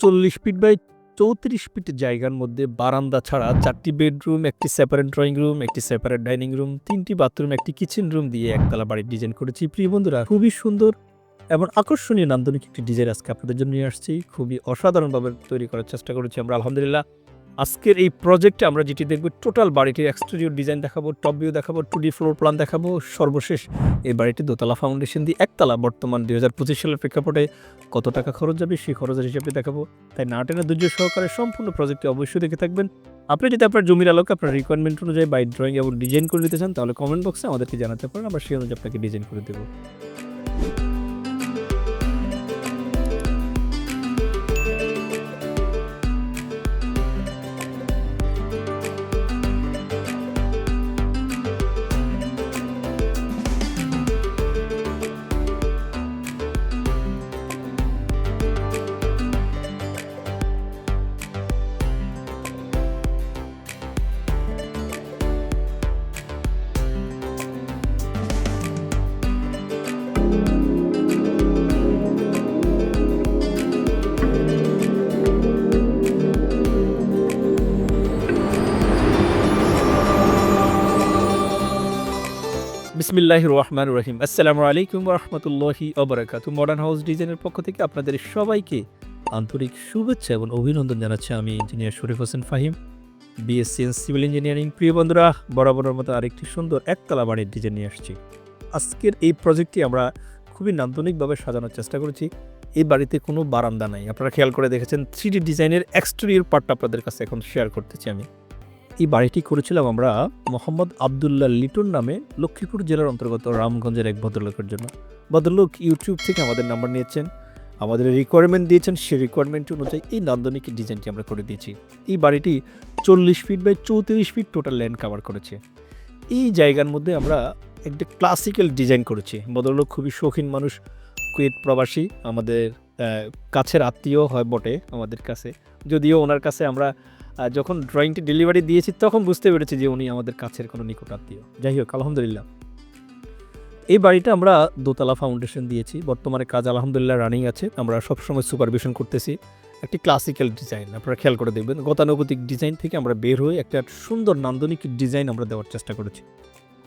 চল্লিশ feet by চৌত্রিশ fit জায়গার মধ্যে বারান্দা ছাড়া চারটি বেডরুম, একটি সেপারেট ড্রয়িং রুম একটি সেপারেট ডাইনিং রুম তিনটি বাথরুম একটি কিচেন রুম দিয়ে একতলা বাড়ির ডিজাইন করেছি। প্রিয় বন্ধুরা, খুবই সুন্দর এবং আকর্ষণীয় নান্দনিক একটি ডিজাইন আজকে আপনাদের জন্য নিয়ে আসছি। খুবই অসাধারণভাবে তৈরি করার চেষ্টা করেছি আমরা, আলহামদুলিল্লাহ। আজকের এই প্রজেক্টে আমরা যেটি দেখব টোটাল বাড়িটির এক্সটেরিয়র ডিজাইন দেখাবো টপ ভিউ দেখাবো টু ডি ফ্লোর প্ল্যান দেখাবো, সর্বশেষ এই বাড়িটি দোতলা ফাউন্ডেশন দিয়ে একতলা। বর্তমান দুই হাজার পঁচিশ সালের প্রেক্ষাপটে কত টাকা খরচ যাবে সেই খরচের হিসাবে দেখাবো। তাই না টেনে ধৈর্য সহকারে সম্পূর্ণ প্রজেক্টটি অবশ্যই দেখে থাকবেন। আপনি যদি আপনার জমির আলোকে আপনার রিকোয়ারমেন্ট অনুযায়ী বাই ড্রয়িং এবং ডিজাইন করে দিতে চান, তাহলে কমেন্ট বক্সে আমাদেরকে জানাতে পারেন, আমরা সেই অনুযায়ী আপনাকে ডিজাইন করে দেবো। বিসমিল্লাহ রহমান রহিম আসসালামু আলাইকুম রহমতুল্লাহি অবরাকাতু মডার্ন হাউস ডিজাইনের পক্ষ থেকে আপনাদের সবাইকে আন্তরিক শুভেচ্ছা এবং অভিনন্দন জানাচ্ছি। আমি engineer Sharif Hossain Fahim BSc civil engineering প্রিয় বন্ধুরা, বরাবরের মতো আরেকটি সুন্দর একতলা বাড়ির ডিজাইন নিয়ে আসছি। আজকের এই প্রজেক্টটি আমরা খুবই নান্দনিকভাবে সাজানোর চেষ্টা করেছি। এই বাড়িতে কোনো বারান্দা নাই। আপনারা খেয়াল করে দেখেছেন থ্রি ডিজাইনের এক্সটেরিয়র পার্টটা আপনাদের কাছে এখন শেয়ার করতেছি আমি। এই বাড়িটি করেছিলাম আমরা মোহাম্মদ আবদুল্লাহ লিটন নামে লক্ষ্মীপুর জেলার অন্তর্গত রামগঞ্জের এক ভদ্রলোকের জন্য। ভদ্রলোক ইউটিউব থেকে আমাদের নাম্বার নিয়েছেন, আমাদের রিকোয়ারমেন্ট দিয়েছেন, সেই রিকোয়ারমেন্ট অনুযায়ী এই নান্দনিক ডিজাইনটি আমরা করে দিয়েছি। এই বাড়িটি চল্লিশ ফিট বাই চৌত্রিশ ফিট টোটাল ল্যান্ড কাভার করেছে। এই জায়গার মধ্যে আমরা একটা ক্লাসিক্যাল ডিজাইন করেছি। ভদ্রলোক খুবই শৌখিন মানুষ, কুয়েত প্রবাসী, আমাদের কাছের আত্মীয় হয় বটে আমাদের কাছে। যদিও ওনার কাছে আমরা যখন ড্রয়িংটি ডেলিভারি দিয়েছি, তখন বুঝতে পেরেছি যে উনি আমাদের কাছের কোনো নিকট আত্মীয়। যাই হোক, আলহামদুলিল্লাহ। এই বাড়িটা আমরা দোতলা ফাউন্ডেশন দিয়েছি। বর্তমানে কাজ আলহামদুলিল্লাহ রানিং আছে। আমরা সবসময় সুপারভিশন করতেছি। একটি ক্লাসিক্যাল ডিজাইন আপনারা খেয়াল করে দেখবেন। গতানুগতিক ডিজাইন থেকে আমরা বের হয়ে একটা সুন্দর নান্দনিক ডিজাইন আমরা দেওয়ার চেষ্টা করেছি।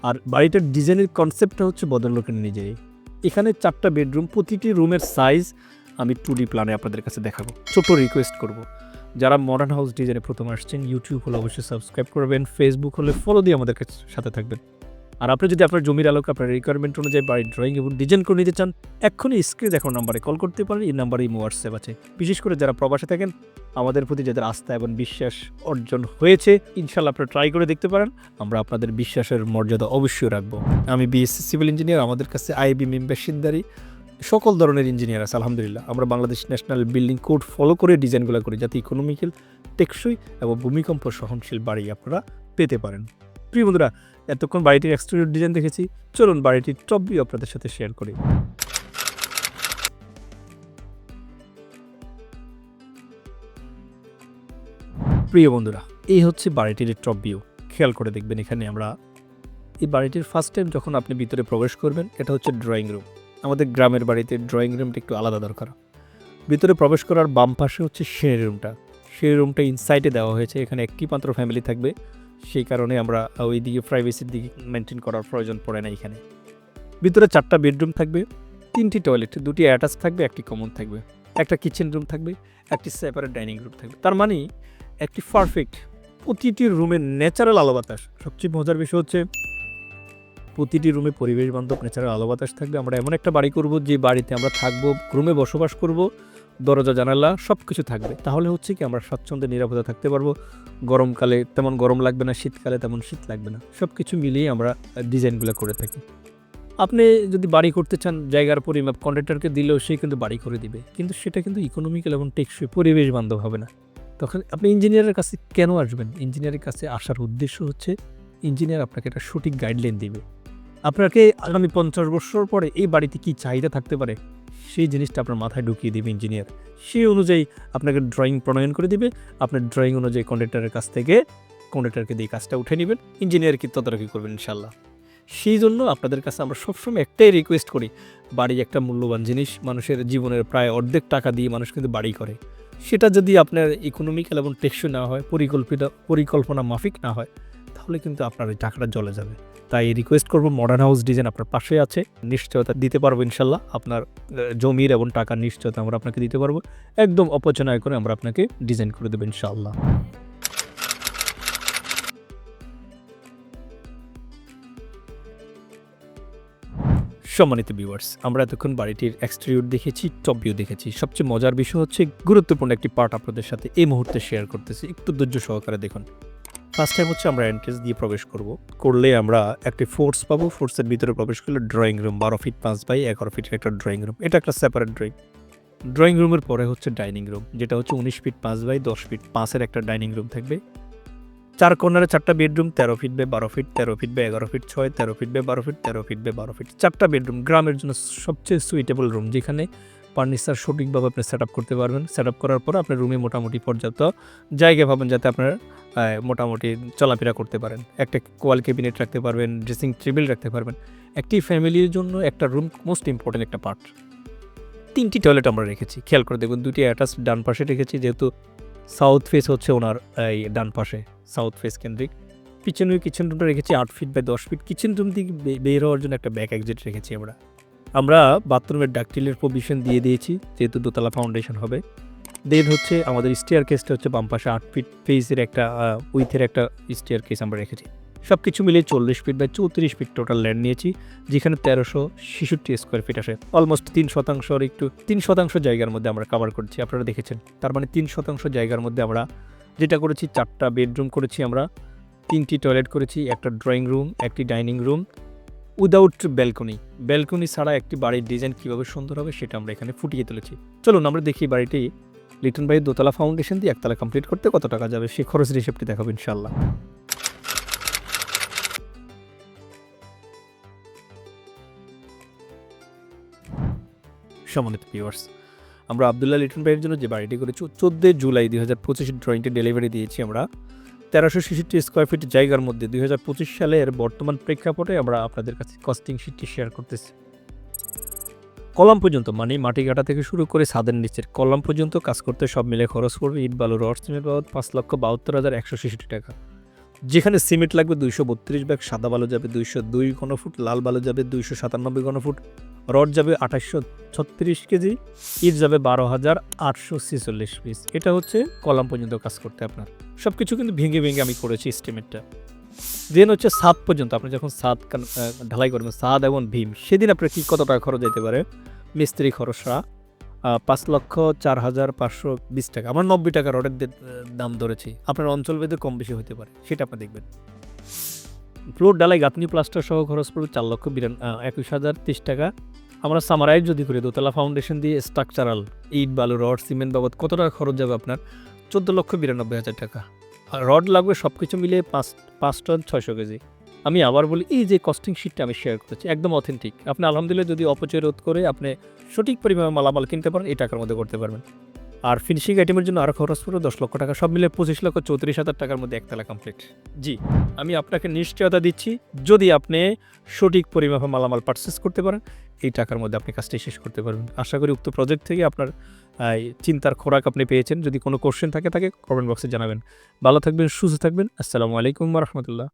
আর বাড়িটার ডিজাইনের কনসেপ্টটা হচ্ছে বদললোকের নিজেই এখানে চারটা বেডরুম প্রতিটি রুমের সাইজ আমি টু ডি প্ল্যানে আপনাদের কাছে দেখাবো। ছোট রিকোয়েস্ট করব। যারা মডার্ন হাউস ডিজাইনে প্রথম আসছেন ইউটিউব হলে অবশ্যই সাবস্ক্রাইব করবেন ফেসবুক হলে ফলো দিয়ে আমাদের সাথে থাকবেন। আর আপনি যদি আপনার জমির আলোকে আপনার রিকোয়ারমেন্ট অনুযায়ী বাড়ির ড্রয়িং এবং ডিজাইন করে নিতে চান, এক্ষুনি স্ক্রিনে দেখানো নাম্বারে কল করতে পারেন, এই নাম্বারে ইমো হোয়াটসঅ্যাপ আছে। বিশেষ করে যারা প্রবাসে থাকেন, আমাদের প্রতি যাদের আস্থা এবং বিশ্বাস অর্জন হয়েছে ইনশাল্লাহ আপনারা ট্রাই করে দেখতে পারেন, আমরা আপনাদের বিশ্বাসের মর্যাদা অবশ্যই রাখব। আমি বিএসসি সিভিল ইঞ্জিনিয়ার আমাদের কাছে আইবি মেম্বারশিপদারি সকল ধরনের ইঞ্জিনিয়ার আছে, আলহামদুলিল্লাহ। আমরা Bangladesh national building code follow করে ডিজাইনগুলো করি, যাতে ইকোনমিক্যাল টেকসই এবং ভূমিকম্প সহনশীল বাড়ি আপনারা পেতে পারেন। প্রিয় বন্ধুরা, এতক্ষণ বাড়িটির এক্সটেরিয়র ডিজাইন দেখেছি। চলুন বাড়িটির টপ ভিউ আপনাদের সাথে শেয়ার করি। প্রিয় বন্ধুরা, এই হচ্ছে বাড়িটির টপ ভিউ খেয়াল করে দেখবেন এখানে আমরা, এই বাড়িটির ফার্স্ট টাইম যখন আপনি ভিতরে প্রবেশ করবেন, এটা হচ্ছে ড্রয়িং রুম আমাদের গ্রামের বাড়িতে ড্রয়িং রুমটা একটু আলাদা দরকার। ভিতরে প্রবেশ করার বাম পাশে হচ্ছে সেই রুমটা সেই রুমটা ইনসাইডে দেওয়া হয়েছে, এখানে একটি মাত্র ফ্যামিলি থাকবে। সেই কারণে আমরা ওই দিকে প্রাইভেসির দিকে মেনটেন করার প্রয়োজন পড়ে না এখানে। ভিতরে চারটা বেডরুম থাকবে, তিনটি টয়লেট দুটি অ্যাটাচ থাকবে, একটি কমন থাকবে। একটা কিচেন রুম থাকবে, একটি সেপারেট ডাইনিং রুম থাকবে। তার মানে একটি পারফেক্ট প্রতিটি রুমের ন্যাচারাল আলো বাতাস। সবচেয়ে মজার বিষয় হচ্ছে প্রতিটি রুমে পরিবেশ বান্ধব ন্যাচারাল আলো বাতাস থাকবে। আমরা এমন একটা বাড়ি করব যে বাড়িতে আমরা থাকব, রুমে বসবাস করব, দরজা, জানালা সব কিছু থাকবে। তাহলে হচ্ছে কি আমরা স্বাচ্ছন্দ্যে, নিরাপদে থাকতে পারব। গরমকালে তেমন গরম লাগবে না, শীতকালে তেমন শীত লাগবে না। সব কিছু মিলিয়ে আমরা ডিজাইনগুলো করে থাকি। আপনি যদি বাড়ি করতে চান, জায়গার পরিমাপ কন্ট্রাক্টরকে দিলেও সে কিন্তু বাড়ি করে দিবে। কিন্তু সেটা কিন্তু ইকোনমিক্যাল এবং টেকসই পরিবেশ বান্ধব হবে না। তখন আপনি ইঞ্জিনিয়ারের কাছে কেন আসবেন? ইঞ্জিনিয়ারের কাছে আসার উদ্দেশ্য হচ্ছে, ইঞ্জিনিয়ার আপনাকে একটা সঠিক গাইডলাইন দিবে। আপনাকে আগামী পঞ্চাশ বছর পরে এই বাড়িতে কি চাহিদা থাকতে পারে? সেই জিনিসটা আপনার মাথায় ঢুকিয়ে দিবে ইঞ্জিনিয়ার সেই অনুযায়ী আপনাকে ড্রয়িং প্রণয়ন করে দিবে। আপনার ড্রয়িং অনুযায়ী কন্ট্রাক্টরের কাছ থেকে কন্ট্রাক্টরকে দিয়ে কাজটা উঠে নেবেন। ইঞ্জিনিয়ার কি তদারকি করবেন ইনশাল্লাহ সেই জন্য আপনাদের কাছে আমরা সবসময় একটাই রিকোয়েস্ট করি বাড়ি একটা মূল্যবান জিনিস মানুষের জীবনের প্রায় অর্ধেক টাকা দিয়ে মানুষ কিন্তু বাড়ি করে। সেটা যদি আপনার ইকোনমিক্যাল এবং টেকসই না হয়, পরিকল্পিত পরিকল্পনা মাফিক না হয় তাহলে কিন্তু আপনার ওই টাকাটা জলে যাবে। তাই রিকোয়েস্ট করব মডার্ন হাউস ডিজাইন আপনার পাশে আছে, নিশ্চয়তা দিতে পারব ইনশাল্লাহ। আপনার জমির এবং টাকার নিশ্চয়তা আমরা আপনাকে দিতে পারব। একদম অপচয় করে আমরা আপনাকে ডিজাইন করে দেবো ইনশাল্লাহ। সম্মানিত ভিউয়ার্স আমরা এতক্ষণ বাড়িটির এক্সটেরিয়র দেখেছি টপ ভিউ দেখেছি। সবচেয়ে মজার বিষয় হচ্ছে, গুরুত্বপূর্ণ একটি পার্ট আপনাদের সাথে এই মুহূর্তে শেয়ার করতেছি। একটু ধৈর্য সহকারে দেখুন। ফার্স্ট টাইম হচ্ছে আমরা এন্ট্রেন্স দিয়ে প্রবেশ করব। করলে আমরা একটি ফোর্স পাবো। ফোর্সের ভিতরে প্রবেশ করলে ড্রয়িং রুম বারো ফিট পাঁচ বাই এগারো ফিটের একটা ড্রয়িং রুম এটা একটা সেপারেট ড্রয়িং ড্রয়িং রুমের পরে হচ্ছে ডাইনিং রুম যেটা হচ্ছে উনিশ ফিট পাঁচ বাই দশ ফিট পাঁচের একটা ডাইনিং রুম থাকবে। চার কর্নারে চারটা বেডরুম তেরো ফিট বাই বারো ফিট তেরো ফিট বাই এগারো ফিট ছয়, তেরো ফিট বাই বারো ফিট তেরো ফিট বাই বারো ফিট চারটা বেডরুম গ্রামের জন্য সবচেয়ে সুইটেবল রুম যেখানে ফার্নিচার সঠিকভাবে আপনি সেট করতে পারবেন। সেট করার পর আপনার রুমে মোটামুটি পর্যাপ্ত জায়গা পাবেন যাতে আপনার মোটামুটি চলাফেরা করতে পারেন। একটা কোয়াল ক্যাবিনেট রাখতে পারবেন ড্রেসিং টেবিল রাখতে পারবেন। একটি ফ্যামিলির জন্য একটা রুম মোস্ট ইম্পর্টেন্ট একটা পার্ট তিনটি টয়লেট আমরা রেখেছি। খেয়াল করে দেখুন, দুটি অ্যাটাচ ডান পাশে রেখেছি, যেহেতু সাউথ ফেস হচ্ছে ওনার, এই ডান পাশে সাউথ ফেস কেন্দ্রিক। পিছনে কিচেন রুমটা রেখেছি, আট ফিট বাই দশ ফিট কিচেন রুম থেকে বের হওয়ার জন্য একটা ব্যাক এক্সিট রেখেছি আমরা। আমরা বাথরুমের ডাকটিলের প্রভিশন দিয়ে দিয়েছি, যেহেতু দোতলা ফাউন্ডেশন হবে। দেন হচ্ছে আমাদের স্টেয়ার কেসটা হচ্ছে বাম পাশে আট ফিট ফেসের একটা উইথের একটা স্টেয়ার কেস আমরা রেখেছি। সব কিছু মিলিয়ে চল্লিশ ফিট বা চৌত্রিশ ফিট টোটাল ল্যান্ড নিয়েছি, যেখানে তেরোশো ছেষট্টি স্কোয়ার ফিট আসে। অলমোস্ট তিন শতাংশর একটু, তিন শতাংশ জায়গার মধ্যে আমরা কভার করছি, আপনারা দেখেছেন। তার মানে তিন শতাংশ জায়গার মধ্যে আমরা যেটা করেছি, চারটা বেডরুম করেছি আমরা, তিনটি টয়লেট করেছি, একটা ড্রয়িং রুম একটি dining room without balcony. Balcony ছাড়া একটি বাড়ির ডিজাইন কীভাবে সুন্দর হবে সেটা আমরা এখানে ফুটিয়ে তুলেছি। চলুন, আমরা দেখি বাড়িটি লিটন ভাইয়ের দোতলা ফাউন্ডেশন দিয়ে একতলা কমপ্লিট করতে কত টাকা যাবে সেই খরচের হিসেবটি দেখাবো ইনশাল্লাহ সম্মানিত ভিউয়ার্স আমরা আবদুল্লাহ লিটন ভাইয়ের জন্য যে বাড়িটি করেছি, চোদ্দোই জুলাই দুই হাজার পঁচিশের ড্রয়িংটি ডেলিভারি দিয়েছি আমরা। তেরোশো ছেষট্টি স্কোয়ার ফিট জায়গার মধ্যে দুই হাজার পঁচিশ সালের বর্তমান প্রেক্ষাপটে আমরা আপনাদের কাছে কস্টিং শিটটি শেয়ার করতেছি। কলাম পর্যন্ত মানে মাটি কাটা থেকে শুরু করে ছাদের নিচের কলাম পর্যন্ত কাজ করতে সব মিলে খরচ পড়বে ইট বালু রড সিমেন্ট বাবদ পাঁচ লক্ষ বাহাত্তর হাজার একশো ছেষট্টি টাকা। যেখানে সিমেন্ট লাগবে দুইশো বত্রিশ ব্যাগ, সাদা বালু যাবে দুইশো দুই ঘনফুট, লাল বালু যাবে দুইশো সাতানব্বই ঘনফুট রড যাবে আঠাশশো ছত্রিশ কেজি, ইট যাবে বারো হাজার আটশো ছেচল্লিশ পিস এটা হচ্ছে কলাম পর্যন্ত কাজ করতে আপনার। সব কিছু কিন্তু ভেঙে ভেঙে আমি করেছি এস্টিমেটটা দেন হচ্ছে সাত পর্যন্ত, আপনি যখন সাত ঢালাই করবেন, সাদ এবং ভীম, সেদিন আপনার কি কত টাকা খরচ যেতে পারে? মিস্ত্রি খরচরা পাঁচ লক্ষ চার হাজার পাঁচশো বিশ টাকা। আমার নব্বই টাকা রডের দাম ধরেছি। আপনার অঞ্চল ভেদে কম বেশি হতে পারে, সেটা আপনি দেখবেন। ফ্লোর ডালাই গাঁথনি প্লাস্টার সহ খরচ পড়বে চার লক্ষ বিরান একুশ হাজার তিরিশ টাকা। আমরা সামারাইজ যদি করি, দোতলা ফাউন্ডেশন দিয়ে স্ট্রাকচারাল ইট, বালু, রড সিমেন্ট বাবদ কত টাকা খরচ যাবে আপনার? চোদ্দ লক্ষ বিরানব্বই হাজার টাকা। রড লাগবে সব কিছু মিলিয়ে পাঁচ পাঁচ টন ছয়শো কেজি। আমি আবার বলি, এই যে কস্টিং শিটটা আমি শেয়ার করেছি একদম অথেন্টিক আপনি আলহামদুলিল্লাহ যদি অপচয় রোধ করে আপনি সঠিক পরিমাণে মালামাল কিনতে পারেন, এই টাকার মধ্যে করতে পারবেন। আর ফিনিশিং আইটেমের জন্য আরও খরচ পড়বে দশ লক্ষ টাকা। সব মিলে পঁচিশ লক্ষ চৌত্রিশ হাজার টাকার মধ্যে একতলা কমপ্লিট জি, আমি আপনাকে নিশ্চয়তা দিচ্ছি, যদি আপনি সঠিক পরিমাপে মালামাল পারচেস করতে পারেন, এই টাকার মধ্যে আপনি কাজটি শেষ করতে পারবেন। আশা করি উক্ত প্রজেক্ট থেকে আপনার চিন্তার খোরাক আপনি পেয়েছেন। যদি কোনো কোশ্চেন থাকে তাকে কমেন্ট বক্সে জানাবেন। ভালো থাকবেন, সুস্থ থাকবেন। আসসালামু আলাইকুম রহমতুল্লাহ।